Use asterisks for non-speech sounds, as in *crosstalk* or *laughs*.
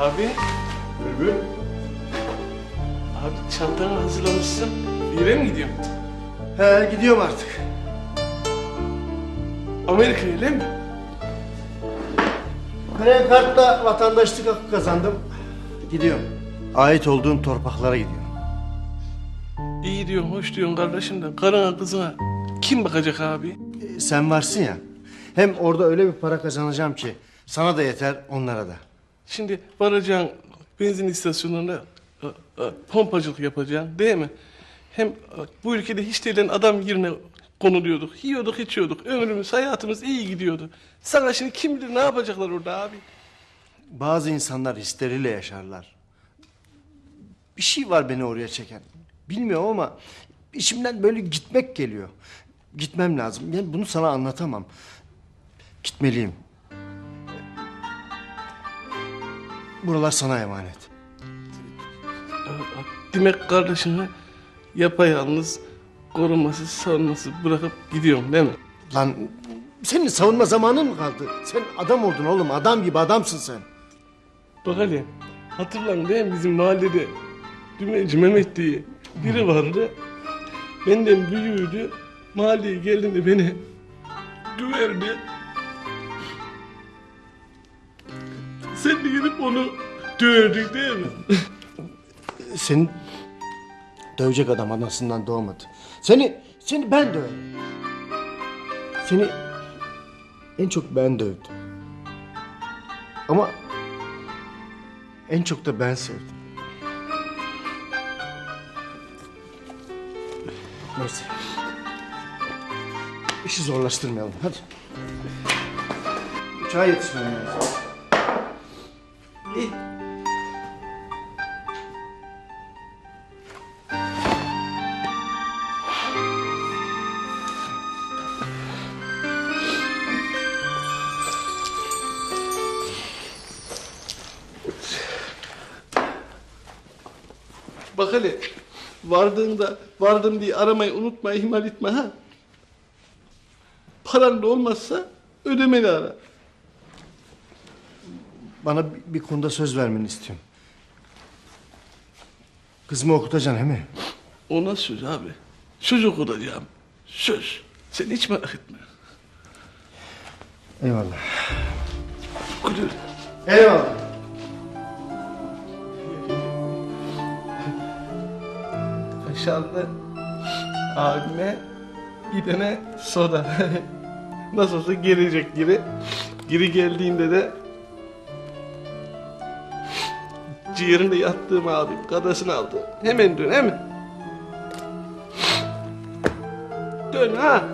Abi, Bülbül. abi çantanı hazırlamışsın. Bir yere mi gidiyorsun? He gidiyorum artık. Amerika öyle mi? Kredi kartla vatandaşlık hakkı kazandım. Gidiyorum. Ait olduğum torpaklara gidiyorum. İyi diyorsun, hoş diyorsun kardeşim de karına kızına kim bakacak abi? Ee, sen varsın ya. Hem orada öyle bir para kazanacağım ki sana da yeter onlara da. Şimdi varacaksın benzin istasyonlarına e, e, pompacılık yapacaksın değil mi? Hem e, bu ülkede hiç değilen adam yerine konuluyorduk. Yiyorduk, içiyorduk. Ömrümüz, hayatımız iyi gidiyordu. Sana şimdi kim bilir ne yapacaklar orada abi? Bazı insanlar hisleriyle yaşarlar. Bir şey var beni oraya çeken. Bilmiyorum ama içimden böyle gitmek geliyor. Gitmem lazım. Yani bunu sana anlatamam. Gitmeliyim. Buralar sana emanet. Demek kardeşini yapayalnız, korumasız, savunmasız bırakıp gidiyorum değil mi? Lan senin savunma zamanın mı kaldı? Sen adam oldun oğlum. Adam gibi adamsın sen. Bak hele, hatırlan değil mi bizim mahallede Dümenci Mehmet diye biri vardı. Benden büyüğüydü. Mahalleye geldiğinde beni düverdi. Sen de gelip onu dövdük değil mi? Senin dövecek adam anasından doğmadı. Seni, seni ben döverim. Seni en çok ben dövdüm. Ama en çok da ben sevdim. Neyse. İşi zorlaştırmayalım. Hadi. Uçağa yetişmem lazım. Bak hele vardığında vardım diye aramayı unutma ihmal etme ha. Paran da olmazsa ödemeli ara. Bana bir- konuda söz vermeni istiyorum. Kızımı okutacaksın değil mi? Ona söz abi. Çocuk olacağım. Söz. Sen hiç merak etme. Eyvallah. Gülür. Eyvallah. Kaşarlı abime gidene soda. *laughs* Nasıl olsa gelecek geri. Geri geldiğinde de ciğerinde yattığım abim kadasını aldı. Hemen dön hemen. Dön ha.